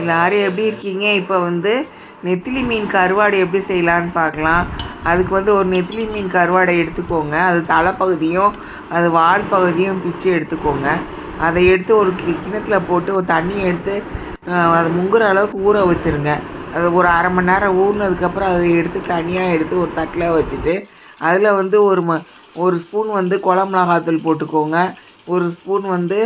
எல்லாரும் எப்படி இருக்கீங்க? இப்போ வந்து நெத்திலி மீன் கருவாடு எப்படி செய்யலான்னு பார்க்கலாம். அதுக்கு வந்து ஒரு நெத்திலி மீன் கருவாடை எடுத்துக்கோங்க. அது தலைப்பகுதியும் அது வால் பகுதியும் பிச்சு எடுத்துக்கோங்க. அதை எடுத்து ஒரு கி கிணத்துல போட்டு ஒரு தண்ணியை எடுத்து அதை அது முங்குற அளவுக்கு ஊற வச்சுருங்க. அது ஒரு அரை மணி நேரம் ஊறினதுக்கப்புறம் அதை எடுத்து தனியாக எடுத்து ஒரு தட்டில் வச்சுட்டு அதில் வந்து ஒரு ம ஒரு ஸ்பூன் வந்து குழம்பு மிளகாத்தூள் போட்டுக்கோங்க. ஒரு ஸ்பூன் வந்து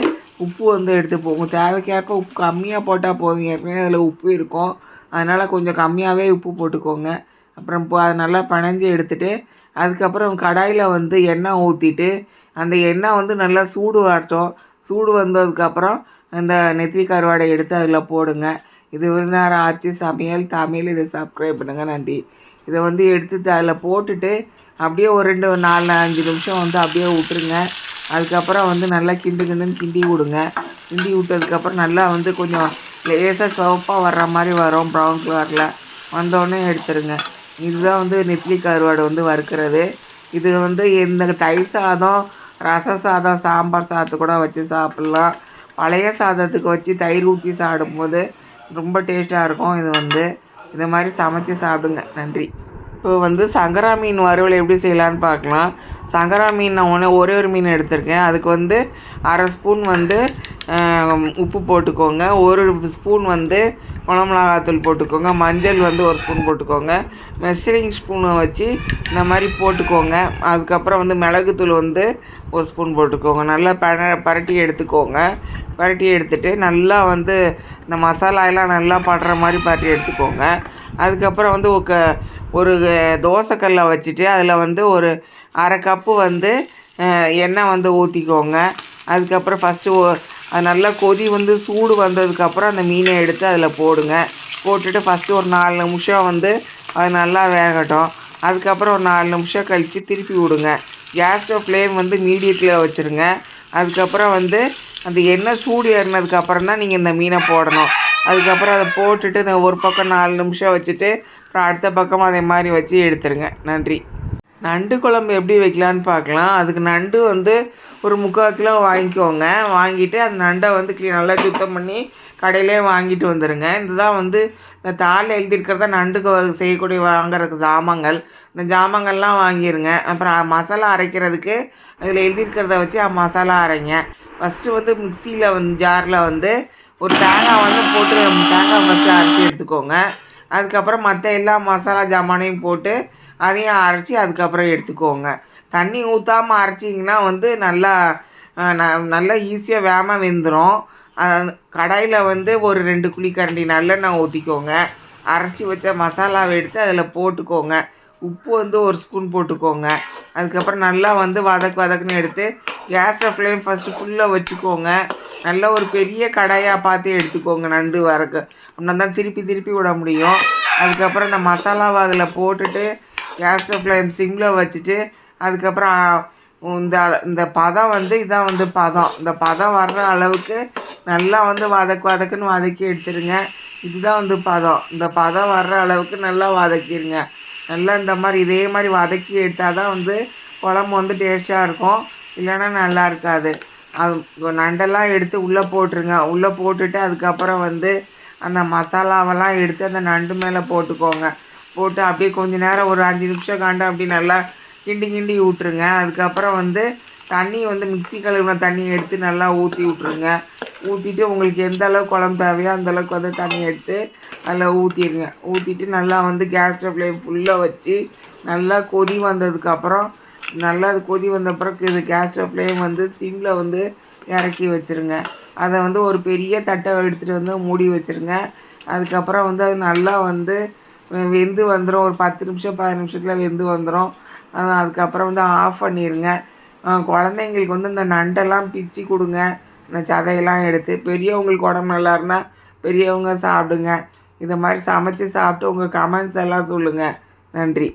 உப்பு வந்து எடுத்துப்போங்க தேவைக்கேற்ப உப்பு கம்மியாக போட்டால் போதும். ஏற்கனவே அதில் உப்பு இருக்கும். அதனால் கொஞ்சம் கம்மியாகவே உப்பு போட்டுக்கோங்க. அப்புறம் இப்போ அதை நல்லா பனைஞ்சு எடுத்துகிட்டு அதுக்கப்புறம் கடாயில் வந்து எண்ணெய் ஊற்றிட்டு அந்த எண்ணெய் வந்து நல்லா சூடு வரட்டும். சூடு வந்ததுக்கப்புறம் அந்த நெத்தி கருவாடை எடுத்து அதில் போடுங்க. இது விருந்தாரம் ஆச்சு சமையல் தமிழ் இதை சப்ஸ்கிரைப் பண்ணுங்கள் நன்றி. இதை வந்து எடுத்து அதில் போட்டுட்டு அப்படியே ஒரு ரெண்டு நாலு அஞ்சு நிமிஷம் வந்து அப்படியே விட்டுருங்க. அதுக்கப்புறம் வந்து நல்லா கிண்டு கிண்டுன்னு கிண்டி விடுங்க. கிண்டி விட்டதுக்கப்புறம் நல்லா வந்து கொஞ்சம் லேசாக சிவப்பாக வர்ற மாதிரி வரும் ப்ரௌன் கலரில் வந்தோடனே எடுத்துருங்க. இதுதான் வந்து நெத்திலி கருவாடு வந்து வறுக்கிறது. இது வந்து இந்த தயிர் சாதம் ரச சாதம் சாம்பார் சாதத்தை கூட வச்சு சாப்பிட்லாம். பழைய சாதத்துக்கு வச்சு தயிர் ஊற்றி சாப்பிடும்போது ரொம்ப டேஸ்ட்டாக இருக்கும் இது வந்து. இது மாதிரி சமைச்சு சாப்பிடுங்க. நன்றி. இப்போ வந்து சங்கரா மீன் வறுவல் எப்படி செய்யலான்னு பார்க்கலாம். சங்கரா மீன் நான் ஒன்று ஒரே ஒரு மீன் எடுத்திருக்கேன். அதுக்கு வந்து அரை ஸ்பூன் வந்து உப்பு போட்டுக்கோங்க. ஒரு ஸ்பூன் வந்து குழம்பு மிளகாத்தூள் போட்டுக்கோங்க. மஞ்சள் வந்து ஒரு ஸ்பூன் போட்டுக்கோங்க. மெஷரிங் ஸ்பூனை வச்சு இந்த மாதிரி போட்டுக்கோங்க. அதுக்கப்புறம் வந்து மிளகுத்தூள் வந்து ஒரு ஸ்பூன் போட்டுக்கோங்க. நல்லா பர பரட்டி எடுத்துக்கோங்க. பரட்டி எடுத்துகிட்டு நல்லா வந்து இந்த மசாலா எல்லாம் நல்லா படுற மாதிரி பரட்டி எடுத்துக்கோங்க. அதுக்கப்புறம் வந்து ஒரு ஒரு தோசைக்கல்லை வச்சுட்டு அதில் வந்து ஒரு அரை கப்பு வந்து எண்ணெய் வந்து ஊற்றிக்கோங்க அதுக்கப்புறம் ஃபஸ்ட்டு அது நல்லா கொதி வந்து சூடு வந்ததுக்கப்புறம் அந்த மீனை எடுத்து அதில் போடுங்க. போட்டுட்டு ஃபஸ்ட்டு ஒரு நாலு நிமிஷம் வந்து அது நல்லா வேகட்டும். அதுக்கப்புறம் ஒரு நாலு நிமிஷம் கழித்து திருப்பி விடுங்க. கேஸ் ஃப்ளேம் வந்து மீடியத்தில் வச்சுருங்க. அதுக்கப்புறம் வந்து அந்த எண்ணெய் சூடு ஏறினதுக்கப்புறம் தான் நீங்கள் இந்த மீனை போடணும். அதுக்கப்புறம் அதை போட்டுட்டு ஒரு பக்கம் நாலு நிமிஷம் வச்சுட்டு அப்புறம் அடுத்த பக்கம் அதே மாதிரி வச்சு எடுத்துருங்க. நன்றி. நண்டு குழம்பு எப்படி வைக்கலான்னு பார்க்கலாம். அதுக்கு நண்டு வந்து ஒரு முக்கால் கிலோ வாங்கிக்கோங்க. வாங்கிட்டு அந்த நண்டை வந்து க்ளீ நல்லா சுத்தம் பண்ணி கடையிலே வாங்கிட்டு வந்துடுங்க இதுதான் வந்து இந்த தாளில் எழுதியிருக்கிறதா நண்டுக்கு செய்யக்கூடிய வாங்குறதுக்கு ஜாமான்கள். இந்த ஜாமான்கள்லாம் வாங்கிடுங்க அப்புறம் மசாலா அரைக்கிறதுக்கு அதில் எழுதியிருக்கிறத வச்சு ஆ மசாலா அரைங்க. ஃபஸ்ட்டு வந்து மிக்சியில் வந்து ஜாரில் வந்து ஒரு தேங்காய் வந்து போட்டு தேங்காய் ஃபஸ்ட்டு அரைச்சி எடுத்துக்கோங்க. அதுக்கப்புறம் மற்ற எல்லா மசாலா ஜாமானையும் போட்டு அதையும் அரைச்சி அதுக்கப்புறம் எடுத்துக்கோங்க. தண்ணி ஊற்றாமல் அரைச்சிங்கன்னா வந்து நல்லா ந- நல்லா ஈஸியாக வேம வெந்துடும் கடாயில் வந்து ஒரு ரெண்டு குழிக்கரண்டி நல்லெண்ணெய் ஊற்றிக்கோங்க அரைச்சி வச்ச மசாலாவை எடுத்து அதில் போட்டுக்கோங்க. உப்பு வந்து ஒரு ஸ்பூன் போட்டுக்கோங்க. அதுக்கப்புறம் நல்லா வந்து வதக்கு வதக்குன்னு எடுத்து கேஸை ஃப்ளேம் ஃபஸ்ட்டு ஃபுல்லாக வச்சுக்கோங்க. நல்ல ஒரு பெரிய கடாயாக பார்த்து எடுத்துக்கோங்க நண்டு வரக்கு அப்படின்னா தான் திருப்பி திருப்பி விட முடியும். அதுக்கப்புறம் இந்த மசாலாவை அதில் போட்டுட்டு கேஸ் ஃப்ளேம் சிம்மில் வச்சுட்டு அதுக்கப்புறம் இந்த இந்த பதம் வந்து இதான் வந்து பதம். இந்த பதம் வர்ற அளவுக்கு நல்லா வந்து வதக்கு வதக்குன்னு வதக்கி எடுத்துருங்க. இதுதான் வந்து பதம். இந்த பதம் வர்ற அளவுக்கு நல்லா வதக்கிடுங்க நல்லா இந்த மாதிரி இதே மாதிரி வதக்கி எடுத்தால் தான் வந்து குழம்பு வந்து டேஸ்ட்டாக இருக்கும். இல்லைன்னா நல்லா இருக்காது. அது நண்டெல்லாம் எடுத்து உள்ளே போட்டுருங்க. உள்ளே போட்டுட்டு அதுக்கப்புறம் வந்து அந்த மசாலாவெல்லாம் எடுத்து அந்த நண்டு மேலே போட்டுக்கோங்க. போட்டு அப்படியே கொஞ்ச நேரம் ஒரு அஞ்சு நிமிஷம் காண்டு அப்படி நல்லா கிண்டி கிண்டி விட்ருங்க அதுக்கப்புறம் வந்து தண்ணி வந்து மிக்ஸி கழுவின தண்ணி எடுத்து நல்லா ஊற்றி விட்ருங்க ஊற்றிட்டு உங்களுக்கு எந்த அளவுக்கு குழம்பு தேவையோ அந்த அளவுக்கு வந்து தண்ணி எடுத்து அதில் ஊற்றிடுங்க ஊற்றிட்டு நல்லா வந்து கேஸ் ஃப்ளேம் ஃபுல்லாக வச்சு நல்லா கொதி வந்ததுக்கப்புறம் நல்லா அது கொதி வந்த பிறகு இது கேஸ் ஸ்டவ்லேயும் வந்து சிம்மில் வந்து இறக்கி வச்சுருங்க. அதை வந்து ஒரு பெரிய தட்டை எடுத்துகிட்டு வந்து மூடி வச்சுருங்க. அதுக்கப்புறம் வந்து அது நல்லா வந்து வெந்து வந்துடும் ஒரு பத்து நிமிஷம் பதினஞ்சு நிமிஷத்தில் வெந்து வந்துடும் அதுக்கப்புறம் வந்து ஆஃப் பண்ணிடுங்க குழந்தைங்களுக்கு வந்து இந்த நண்டெல்லாம் பிச்சு கொடுங்க. இந்த சதையெல்லாம் எடுத்து பெரியவங்களுக்கு உடம்பு நல்லா இருந்தால் பெரியவங்க சாப்பிடுங்க. இதை மாதிரி சமைச்சு சாப்பிட்டு உங்கள் கமெண்ட்ஸ் எல்லாம் சொல்லுங்கள் நன்றி.